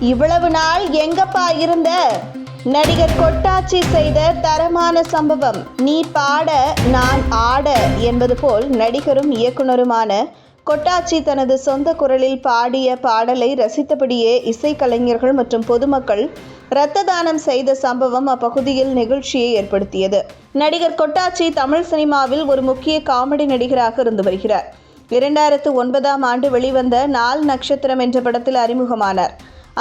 இவ்வளவு நாள் எங்கப்பா இருந்த? நடிகர் கொட்டாச்சி செய்த தரமான சம்பவம். நீ பாட நான் ஆட என்பது போல் நடிகரும் இயக்குனருமான கொட்டாச்சி தனது சொந்த குரலில் பாடிய பாடலை ரசித்தபடியே இசைக்கலைஞர்கள் மற்றும் பொதுமக்கள் இரத்த தானம் செய்த சம்பவம் அப்பகுதியில் நிகழ்ச்சியை ஏற்படுத்தியது. நடிகர் கொட்டாச்சி தமிழ் சினிமாவில் ஒரு முக்கிய காமெடி நடிகராக இருந்து வருகிறார். இரண்டாயிரத்து ஒன்பதாம் ஆண்டு வெளிவந்த நாள் நட்சத்திரம் என்ற படத்தில் அறிமுகமானார்.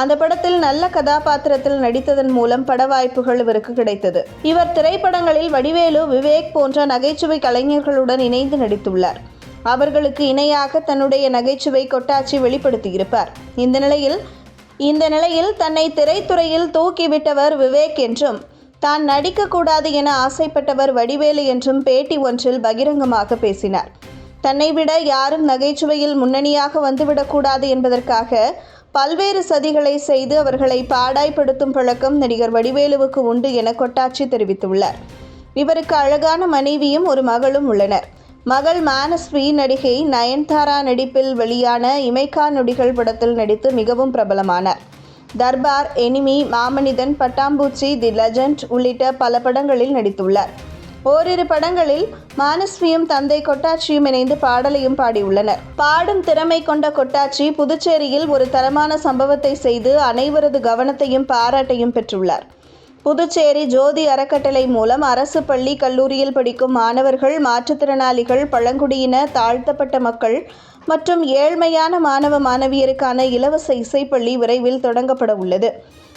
அந்த படத்தில் நல்ல கதாபாத்திரத்தில் நடித்ததன் மூலம் பட வாய்ப்புகள் இவருக்கு கிடைத்தது. இவர் திரைப்படங்களில் வடிவேலு விவேக் போன்ற நகைச்சுவை கலைஞர்களுடன் இணைந்து நடித்துள்ளார். அவர்களுக்கு இணையாக தன்னுடைய நகைச்சுவை கொட்டாச்சி வெளிப்படுத்தியிருப்பார். இந்த நிலையில் இந்த நிலையில் தன்னை திரைத்துறையில் தூக்கிவிட்டவர் விவேக் என்றும் தான் நடிக்கக்கூடாது என ஆசைப்பட்டவர் வடிவேலு என்றும் பேட்டி ஒன்றில் பகிரங்கமாக பேசினார். தன்னை விட யாரும் நகைச்சுவையில் முன்னணியாக வந்துவிடக்கூடாது என்பதற்காக பல்வேறு சதிகளை செய்து அவர்களை பாடாய்படுத்தும் பழக்கம் நடிகர் வடிவேலுவுக்கு உண்டு என கொட்டாச்சி தெரிவித்துள்ளார். இவருக்கு அழகான மனைவியும் ஒரு மகளும் உள்ளனர். மகள் மானஸ்வி நடிகை நயன்தாரா நடிப்பில் வெளியான இமைக்கா நொடிகள் படத்தில் நடித்து மிகவும் பிரபலமானார். தர்பார் எனிமி மாமனிதன் பட்டாம்பூச்சி தி லெஜண்ட் உள்ளிட்ட பல படங்களில் நடித்துள்ளார். ஓரிரு படங்களில் மானஸ்வியும் தந்தை கொட்டாச்சியும் இணைந்து பாடலையும் பாடியுள்ளனர். பாடும் திறமை கொண்ட கொட்டாச்சி புதுச்சேரியில் ஒரு தரமான சம்பவத்தை செய்து அனைவரது கவனத்தையும் பாராட்டையும் பெற்றுள்ளார். புதுச்சேரி ஜோதி அறக்கட்டளை மூலம் அரசு பள்ளி கல்லூரியில் படிக்கும் மாணவர்கள் மாற்றுத்திறனாளிகள் பழங்குடியின தாழ்த்தப்பட்ட மக்கள் மற்றும் ஏழ்மையான மாணவ மாணவியருக்கான இலவச இசைப்பள்ளி விரைவில் தொடங்கப்பட உள்ளது.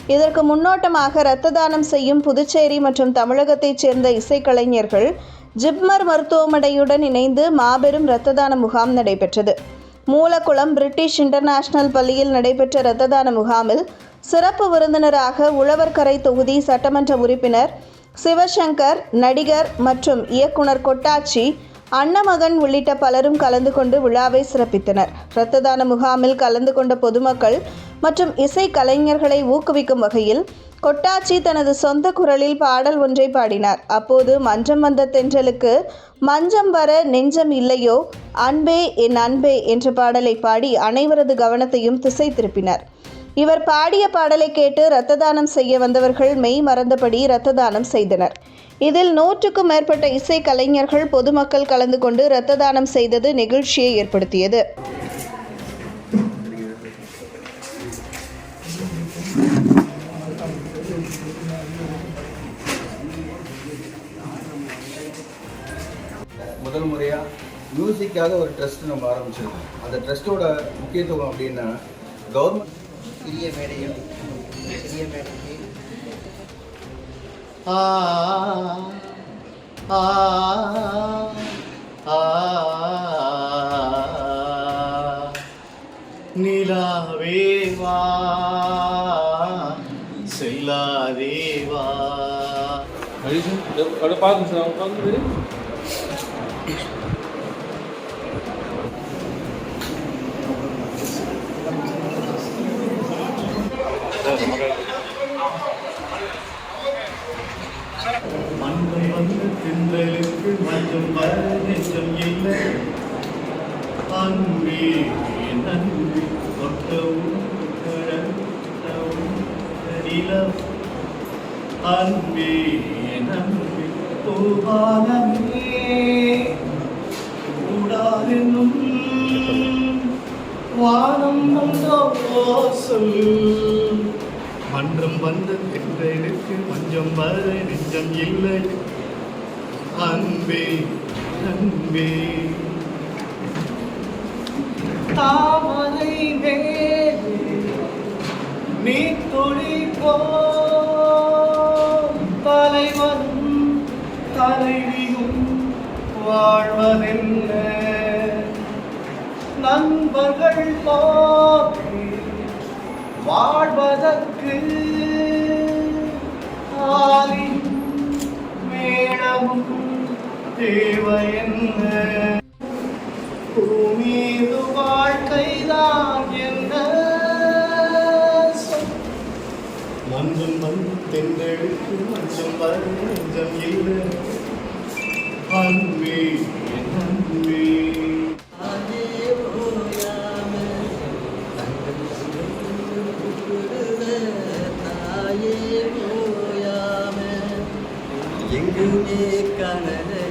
இதற்கு முன்னோட்டமாக இரத்த தானம் செய்யும் புதுச்சேரி மற்றும் தமிழகத்தைச் சேர்ந்த இசைக்கலைஞர்கள் ஜிப்மர் மருத்துவமனையுடன் இணைந்து மாபெரும் இரத்த தான முகாம் நடைபெற்றது. மூலக்குளம் பிரிட்டிஷ் இன்டர்நேஷனல் பள்ளியில் நடைபெற்ற இரத்த தான முகாமில் சிறப்பு விருந்தினராக உழவர்கரை தொகுதி சட்டமன்ற உறுப்பினர் சிவசங்கர் நடிகர் மற்றும் இயக்குனர் கொட்டாச்சி அன்னமகன் உள்ளிட்ட பலரும் கலந்து கொண்டு விழாவை சிறப்பித்தனர். இரத்த தான முகாமில் கலந்து கொண்ட பொதுமக்கள் மற்றும் இசை கலைஞர்களை ஊக்குவிக்கும் வகையில் கொட்டாச்சி தனது சொந்த குரலில் பாடல் ஒன்றை பாடினார். அப்போது மஞ்சம் வந்த தென்றலுக்கு மஞ்சம் வர நெஞ்சம் இல்லையோ? அன்பே என் அன்பே என்ற பாடலை பாடி அனைவரது கவனத்தையும் திசை திருப்பினார். இவர் பாடிய பாடலை கேட்டு இரத்த தானம் செய்ய வந்தவர்கள் மெய் மறந்தபடி இரத்த தானம் செய்தனர். இதில் நூற்றுக்கும் மேற்பட்ட இசை கலைஞர்கள் பொதுமக்கள் கலந்து கொண்டு இரத்த தானம் செய்தது நெகிழ்ச்சியை ஏற்படுத்தியது. முதல் முறையாக மியூசிக்காக ஒரு ட்ரஸ்ட் நம்ம ஆரம்பிச்சிருக்கோம் அந்த ட்ரஸ்ட்டோட முக்கியத்துவம் அப்படின்னா கவர்மெண்ட் சிறிய மேடைகள் சிறிய மேடைக்கு ஆ ஆ ஆ நிலாவேவா செல்லாதேவா அழிசன் அதை பார்க்கணும் சார் அவங்க பார்க்கும்போது மண்ணும் வந்து திண்டலுக்கு மஞ்சம் வர இல்லை. அன்பே என் அன்பே தொட்டவும் நிலம் அன்பே கூடாதென்னும் வானம் வந்தோ சொல் மன்றம் வந்த தென்றலுக்கு மஞ்சம் வர நெஞ்சம் இல்லை. அன்பே அன்பே. தாமரை மேலே நீ துடிப்போ தலைவனும் தலைவியும் வாழ்வதென்ன? நண்பர்கள் போக்கி வாழ்வதற்கு ஆலியும் மேளமும் என்ன பூமீது வாழ்க்கைதான் என்ன சொல். மஞ்சம் வந்து தென்றெடுத்து மஞ்சம் வர நெஞ்சம் இல்லை. அன்பே அன்பே. எங்குமே கனலையே